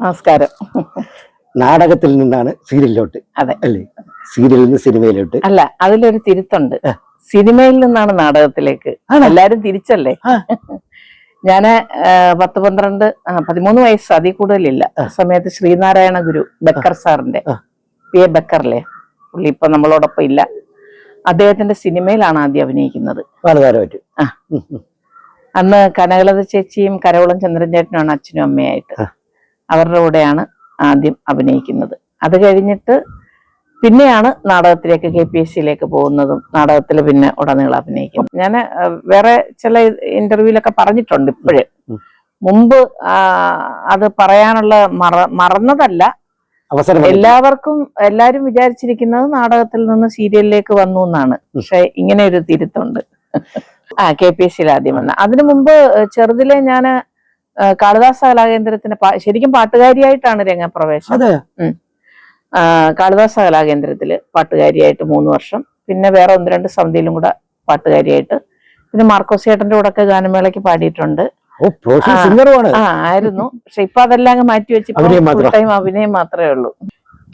നമസ്കാരം. നാടകത്തിൽ നിന്നാണ് സീരിയലിലോട്ട് അതെ. അല്ലേ? സീരിയലിൽ നിന്ന് സിനിമയിലോട്ട്. അല്ല അതിലൊരു തിരുത്തുണ്ട്. സിനിമയിൽ നിന്നാണ് നാടകത്തിലേക്ക്? എല്ലാരും തിരിച്ചല്ലേ. ഞാൻ പത്ത് പന്ത്രണ്ട് പതിമൂന്ന് വയസ്സ് അതിൽ കൂടുതലില്ല. ആ. സമയത്ത് ശ്രീനാരായണ ഗുരു ബക്കർ സാറിന്റെ. പി എ ബക്കറിലെ. പുള്ളി ഇപ്പൊ നമ്മളോടൊപ്പം ഇല്ല. അദ്ദേഹത്തിന്റെ സിനിമയിലാണ് ആദ്യം അഭിനയിക്കുന്നത്. ആ. അന്ന് കനകലത ചേച്ചിയും കരവളം ചന്ദ്രൻ ചേട്ടനുമാണ് അച്ഛനും അമ്മയായിട്ട്. അവരുടെ കൂടെയാണ് ആദ്യം അഭിനയിക്കുന്നത്. അത് കഴിഞ്ഞിട്ട് പിന്നെയാണ് നാടകത്തിലേക്ക് കെ പി എസ് സിയിലേക്ക് പോകുന്നതും നാടകത്തിൽ പിന്നെ ഉടനീളം അഭിനയിക്കും ഞാൻ വേറെ ചില ഇന്റർവ്യൂലൊക്കെ പറഞ്ഞിട്ടുണ്ട് ഇപ്പോഴേ. മുമ്പ് അത് പറയാനുള്ള മറ മറന്നതല്ല. എല്ലാവർക്കും എല്ലാരും വിചാരിച്ചിരിക്കുന്നത് നാടകത്തിൽ നിന്ന് സീരിയലിലേക്ക് വന്നു എന്നാണ്. പക്ഷെ ഇങ്ങനെ ഒരു തിരുത്തുണ്ട്. ആ കെ പി എസ് സിയിൽ ആദ്യം വന്ന. അതിനു മുമ്പ് ചെറുതിലെ ഞാൻ കാളിദാസ കലാകേന്ദ്രത്തിന് ശരിക്കും പാട്ടുകാരിയായിട്ടാണ് രംഗപ്രവേശം. കാളിദാസ കലാകേന്ദ്രത്തിൽ പാട്ടുകാരിയായിട്ട് മൂന്ന് വർഷം. പിന്നെ വേറെ ഒന്ന് രണ്ട് സമിതിയിലും കൂടെ പാട്ടുകാരിയായിട്ട്. പിന്നെ മാർക്കോസ് ചേട്ടന്റെ കൂടെ ഒക്കെ ഗാനമേളയ്ക്ക് പാടിയിട്ടുണ്ട്. ആയിരുന്നു. പക്ഷെ ഇപ്പൊ അതെല്ലാം അങ്ങ് മാറ്റി വെച്ച് ഫുൾ ടൈം അഭിനയം മാത്രമേ ഉള്ളൂ.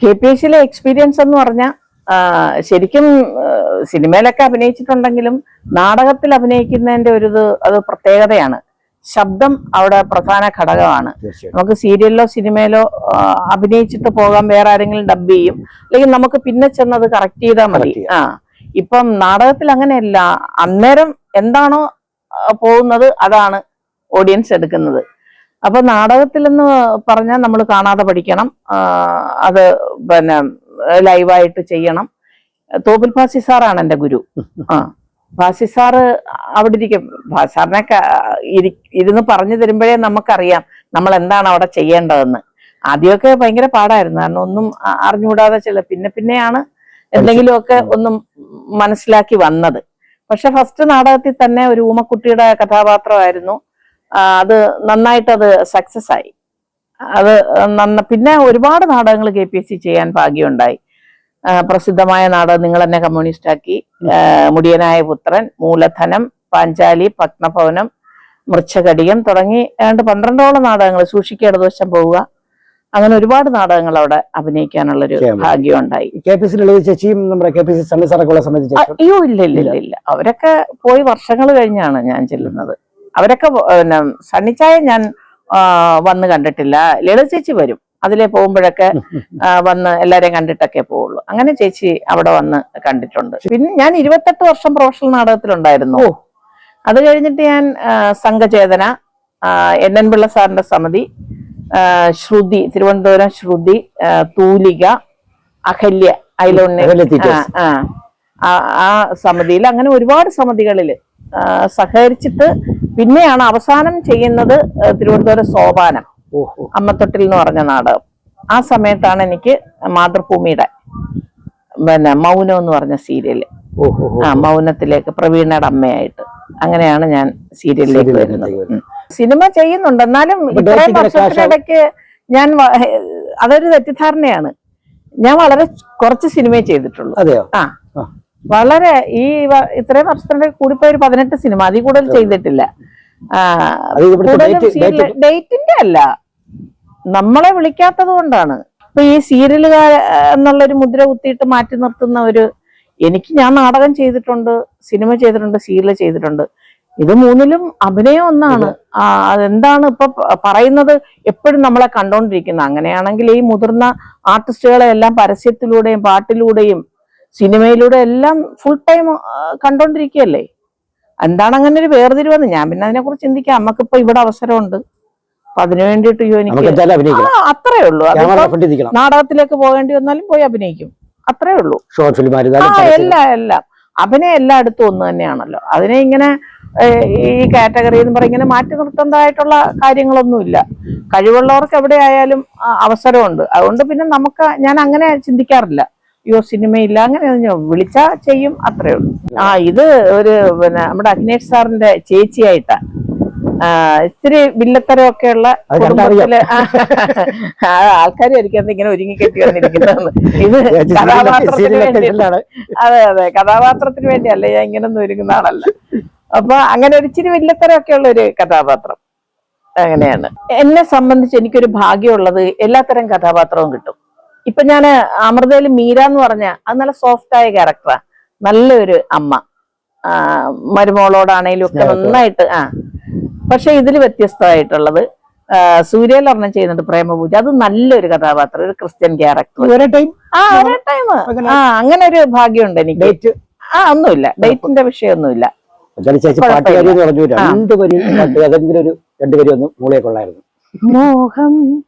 കെ പി എസ് സിയിലെ എക്സ്പീരിയൻസ് എന്ന് പറഞ്ഞാൽ ശരിക്കും സിനിമയിലൊക്കെ അഭിനയിച്ചിട്ടുണ്ടെങ്കിലും നാടകത്തിൽ അഭിനയിക്കുന്നതിന്റെ ഒരു ഇത് അത് പ്രത്യേകതയാണ്. ശബ്ദം അവിടെ പ്രധാന ഘടകമാണ്. നമുക്ക് സീരിയലിലോ സിനിമയിലോ അഭിനയിച്ചിട്ട് പോകാൻ വേറെ ആരെങ്കിലും ഡബ് ചെയ്യും. അല്ലെങ്കിൽ നമുക്ക് പിന്നെ ചെന്നത് കറക്റ്റ് ചെയ്താൽ മതി. ആ ഇപ്പം നാടകത്തിൽ അങ്ങനെയല്ല. അന്നേരം എന്താണോ പോകുന്നത് അതാണ് ഓഡിയൻസ് എടുക്കുന്നത്. അപ്പൊ നാടകത്തിൽ എന്ന് പറഞ്ഞാൽ നമ്മൾ കാണാതെ പഠിക്കണം. അത് പിന്നെ ലൈവായിട്ട് ചെയ്യണം. തോപ്പിൽ ഫാസി സാറാണ് എന്റെ ഗുരു. ആ ഫാസി സാറ് അവിടെ ഇരിക്കും. സാറിനെ ഇരുന്ന് പറഞ്ഞു തരുമ്പോഴേ നമുക്കറിയാം നമ്മൾ എന്താണ് അവിടെ ചെയ്യേണ്ടതെന്ന്. ആദ്യമൊക്കെ ഭയങ്കര പാടായിരുന്നു. കാരണം ഒന്നും അറിഞ്ഞുകൂടാതെ ചില പിന്നെ പിന്നെയാണ് എന്തെങ്കിലുമൊക്കെ ഒന്നും മനസ്സിലാക്കി വന്നത്. പക്ഷെ ഫസ്റ്റ് നാടകത്തിൽ തന്നെ ഒരു ഊമക്കുട്ടിയുടെ കഥാപാത്രമായിരുന്നു. അത് നന്നായിട്ട് അത് സക്സസ് ആയി അത് നന്ന പിന്നെ ഒരുപാട് നാടകങ്ങൾ കെ പി എസ് സി ചെയ്യാൻ ഭാഗ്യമുണ്ടായി. പ്രസിദ്ധമായ നാടകം നിങ്ങൾ എന്നെ കമ്മ്യൂണിസ്റ്റ് ആക്കി മുടിയനായ പുത്രൻ മൂലധനം പാഞ്ചാലി പത്മഭവനം മൃച്ഛകടികം തുടങ്ങി ഏതാണ്ട് പന്ത്രണ്ടോളം നാടകങ്ങൾ സൂക്ഷിക്കുക ഇടതുവശം പോവുക. അങ്ങനെ ഒരുപാട് നാടകങ്ങൾ അവിടെ അഭിനയിക്കാനുള്ള ഒരു പറ്റി. ഭാഗ്യം ഉണ്ടായി കെ പി സി ചേച്ചിയും നമ്മുടെ കെ പി സി അയ്യോ ഇല്ല ഇല്ല ഇല്ല ഇല്ല. അവരൊക്കെ പോയി വർഷങ്ങൾ കഴിഞ്ഞാണ് ഞാൻ ചെല്ലുന്നത്. അവരൊക്കെ പിന്നെ സണ്ണിച്ചായ ഞാൻ വന്ന് കണ്ടിട്ടില്ല. ലളിത ചേച്ചി വരും. അതിലെ പോകുമ്പോഴൊക്കെ വന്ന് എല്ലാരെയും കണ്ടിട്ടൊക്കെ പോവുള്ളൂ. അങ്ങനെ ചേച്ചി അവിടെ വന്ന് കണ്ടിട്ടുണ്ട്. പിന്നെ ഞാൻ ഇരുപത്തെട്ട് വർഷം പ്രൊഫഷണൽ നാടകത്തിലുണ്ടായിരുന്നു. അത് കഴിഞ്ഞിട്ട് ഞാൻ സംഘചേതന എൻ എൻ പിള്ള സാറിന്റെ സമിതി ശ്രുതി തിരുവനന്തപുരം ശ്രുതി തൂലിക അഹല്യ അയിലോണ്ണി ആ, സമിതിയിൽ അങ്ങനെ ഒരുപാട് സമിതികളിൽ സഹകരിച്ചിട്ട് പിന്നെയാണ് അവസാനം ചെയ്യുന്നത് തിരുവനന്തപുരം സോപാനം. അമ്മത്തൊട്ടിൽ എന്ന് പറഞ്ഞ നാടകം ആ സമയത്താണ് എനിക്ക് മാതൃഭൂമിയുടെ പിന്നെ മൗനം എന്ന് പറഞ്ഞ സീരിയൽ ആ മൗനത്തിലേക്ക് പ്രവീണയുടെ അമ്മയായിട്ട്. അങ്ങനെയാണ് ഞാൻ സീരിയലിലേക്ക് വരുന്നത്. സിനിമ ചെയ്യുന്നുണ്ട്. എന്നാലും ഇത്രയും വർഷത്തിനിടയ്ക്ക് ഞാൻ അതൊരു തെറ്റിദ്ധാരണയാണ്. ഞാൻ വളരെ കുറച്ച് സിനിമയെ ചെയ്തിട്ടുള്ളൂ. ആ. വളരെ ഈ ഇത്രയും വർഷത്തിനിടയ്ക്ക് കൂടിപ്പോയ ഒരു പതിനെട്ട് സിനിമ. അതിൽ കൂടുതൽ ചെയ്തിട്ടില്ല. ഡേറ്റിന്റെ അല്ല. നമ്മളെ വിളിക്കാത്തത് കൊണ്ടാണ്. ഇപ്പൊ ഈ സീരിയലുകാർ എന്നുള്ളൊരു മുദ്ര കുത്തിയിട്ട് മാറ്റി നിർത്തുന്ന ഒരു എനിക്ക് ഞാൻ നാടകം ചെയ്തിട്ടുണ്ട് സിനിമ ചെയ്തിട്ടുണ്ട് സീരിയൽ ചെയ്തിട്ടുണ്ട്. ഇത് മൂന്നിലും അഭിനയം ഒന്നാണ്. ആ, അതെന്താണ് ഇപ്പൊ പറയുന്നത്? എപ്പോഴും നമ്മളെ കണ്ടോണ്ടിരിക്കുന്നത്. അങ്ങനെയാണെങ്കിൽ ഈ മുതിർന്ന ആർട്ടിസ്റ്റുകളെ എല്ലാം പരസ്യത്തിലൂടെയും പാട്ടിലൂടെയും സിനിമയിലൂടെ എല്ലാം ഫുൾ ടൈം കണ്ടോണ്ടിരിക്കുകയല്ലേ? എന്താണ് അങ്ങനെ ഒരു വേർതിരിവെന്ന്? ഞാൻ പിന്നെ അതിനെ കുറിച്ച് ചിന്തിക്കാം. നമുക്കിപ്പോ ഇവിടെ അവസരമുണ്ട്. അപ്പൊ അതിനു വേണ്ടിയിട്ട് എനിക്ക് അത്രേ ഉള്ളൂ. നാടകത്തിലേക്ക് പോകേണ്ടി വന്നാലും പോയി അഭിനയിക്കും. അത്രേ ഉള്ളൂ. ഷോർട്ട് ഫിലിം എല്ലാം എല്ലാം. അഭിനയം എല്ലായിടത്തും ഒന്ന് തന്നെയാണല്ലോ. അതിനെ ഇങ്ങനെ ഈ കാറ്റഗറി എന്ന് പറഞ്ഞ ഇങ്ങനെ മാറ്റി നിർത്തേണ്ടതായിട്ടുള്ള കാര്യങ്ങളൊന്നുമില്ല. കഴിവുള്ളവർക്ക് എവിടെ ആയാലും അവസരമുണ്ട്. അതുകൊണ്ട് പിന്നെ നമുക്ക് ഞാൻ അങ്ങനെ ചിന്തിക്കാറില്ല. അയ്യോ സിനിമയില്ല അങ്ങനെ വിളിച്ചാ ചെയ്യും അത്രേ ഉള്ളൂ. ആ ഇത് ഒരു പിന്നെ നമ്മുടെ അഖിലേഷ് സാറിന്റെ ചേച്ചിയായിട്ടാ. വില്ലത്തരമൊക്കെ ഉള്ള. കുടുംബത്തിൽ ആൾക്കാർ ആയിരിക്കും ഇങ്ങനെ ഒരുങ്ങി കെട്ടി വന്നിരിക്കുന്നതെന്ന് ഇത് കഥാപാത്രത്തിന് serial വേണ്ടി occasion ലാണ്. അതെ അതെ കഥാപാത്രത്തിന് വേണ്ടിയല്ല ഞാൻ ഇങ്ങനൊന്നും ഒരുങ്ങുന്ന ആളല്ല. അപ്പൊ അങ്ങനെ ഒരു ഇച്ചിരി വില്ലത്തരമൊക്കെ ഉള്ള ഒരു കഥാപാത്രം അങ്ങനെയാണ്. എന്നെ സംബന്ധിച്ച് എനിക്കൊരു ഭാഗ്യമുള്ളത് എല്ലാത്തരം കഥാപാത്രവും കിട്ടും. ഇപ്പൊ ഞാൻ അമൃതയിൽ മീര എന്ന് പറഞ്ഞ അത് നല്ല സോഫ്റ്റ് ആയ ക്യാരക്ടറാ നല്ലൊരു അമ്മ. മരുമോളോടാണേലും ഒക്കെ നന്നായിട്ട് ആ പക്ഷെ ഇതിൽ വ്യത്യസ്തമായിട്ടുള്ളത് ഒരെണ്ണം ചെയ്യുന്നുണ്ട് പ്രേമപൂജ. അത് നല്ലൊരു കഥാപാത്രം ഒരു ക്രിസ്ത്യൻ ക്യാരക്ടർ ടൈം ആ ഒരേ ടൈം അങ്ങനെ- ആ അങ്ങനെ ഒരു ഭാഗ്യമുണ്ട് എനിക്ക്. ഡേറ്റ് ആ ഒന്നുമില്ല. ഡേറ്റിന്റെ വിഷയമൊന്നുമില്ല. ചേച്ചി. പാട്ടുകാരി എന്ന് പറഞ്ഞു ഏതെങ്കിലും ഒരു രണ്ട് വരി ഒന്ന് കൊള്ളായിരുന്നു മോഹം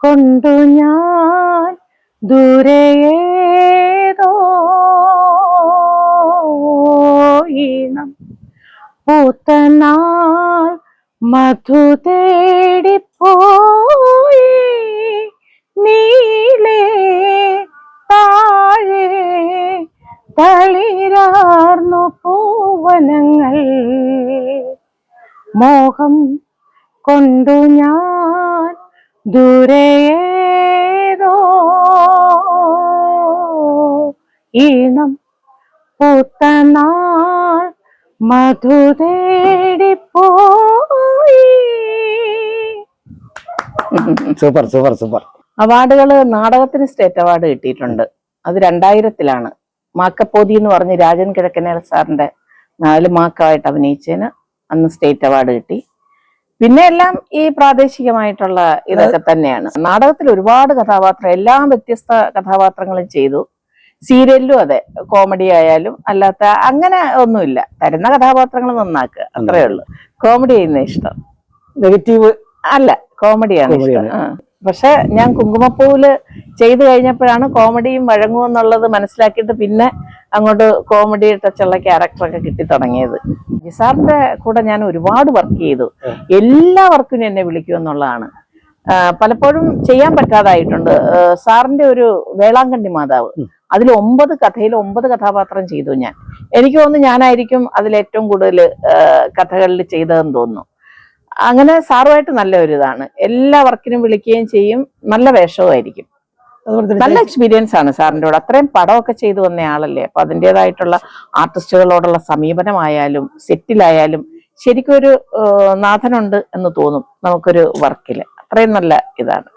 കൊണ്ടു ഞാൻ ദൂരയേതോ ഈണം. പൂത്തനാൾ മധു തേടിപ്പോയി നീലേ താഴെ തളിരാർന്നു പൂവനങ്ങൾ. മോഹം കൊണ്ടു ഞാൻ ദുരയേതോ? ഈണം പൂത്തനാൾ മധു തേടിപ്പോയി സൂപ്പർ സൂപ്പർ സൂപ്പർ. അവാർഡുകൾ നാടകത്തിന് സ്റ്റേറ്റ് അവാർഡ് കിട്ടിയിട്ടുണ്ട്. അത് രണ്ടായിരത്തിലാണ്. മാക്കപ്പോതി എന്ന് പറഞ്ഞ് രാജൻ കിഴക്കനേൽ സാറിന്റെ നാല് മാക്കായിട്ട് അഭിനയിച്ചതിന് അന്ന് സ്റ്റേറ്റ് അവാർഡ് കിട്ടി. പിന്നെ എല്ലാം ഈ പ്രാദേശികമായിട്ടുള്ള ഇതൊക്കെ തന്നെയാണ്. നാടകത്തിൽ ഒരുപാട് കഥാപാത്രം എല്ലാം വ്യത്യസ്ത കഥാപാത്രങ്ങളും ചെയ്തു. സീരിയലിലും അതെ കോമഡി ആയാലും അല്ലാത്ത അങ്ങനെ ഒന്നുമില്ല. തരുന്ന കഥാപാത്രങ്ങൾ നന്നാക്കുക അത്രേ ഉള്ളൂ. കോമഡി ചെയ്യുന്ന ഇഷ്ടം. നെഗറ്റീവ്. അല്ല കോമഡിയാണ് പക്ഷെ ഞാൻ കുങ്കുമപ്പൂവിൽ ചെയ്തു കഴിഞ്ഞപ്പോഴാണ് കോമഡിയും വഴങ്ങും എന്നുള്ളത് മനസ്സിലാക്കിയിട്ട് പിന്നെ അങ്ങോട്ട് കോമഡി ടച്ചുള്ള ക്യാരക്ടറൊക്കെ കിട്ടി തുടങ്ങിയത്. നിസാറിന്റെ കൂടെ ഞാൻ ഒരുപാട് വർക്ക് ചെയ്തു. എല്ലാ വർക്കിനും എന്നെ വിളിക്കും എന്നുള്ളതാണ്. പലപ്പോഴും ചെയ്യാൻ പറ്റാതായിട്ടുണ്ട്. സാറിന്റെ ഒരു വേളാങ്കണ്ണി മാതാവ്. അതിൽ ഒമ്പത് കഥയിൽ ഒമ്പത് കഥാപാത്രം ചെയ്തു ഞാൻ. എനിക്ക് തോന്നുന്നു ഞാനായിരിക്കും അതിൽ ഏറ്റവും കൂടുതൽ കഥകളിൽ ചെയ്തതെന്ന് തോന്നുന്നു. അങ്ങനെ സാറുമായിട്ട് നല്ല ഒരു ഇതാണ്. എല്ലാ വർക്കിനും വിളിക്കുകയും ചെയ്യും. നല്ല വേഷവുമായിരിക്കും. നല്ല എക്സ്പീരിയൻസ് ആണ് സാറിന്റെ കൂടെ. അത്രയും പടമൊക്കെ ചെയ്തു വന്ന ആളല്ലേ? അപ്പൊ അതിന്റെതായിട്ടുള്ള ആർട്ടിസ്റ്റുകളോടുള്ള സമീപനമായാലും സെറ്റിലായാലും ശരിക്കും ഒരു നാഥനുണ്ട് എന്ന് തോന്നും നമുക്കൊരു വർക്കിൽ അത്രയും നല്ല ഇതാണ്.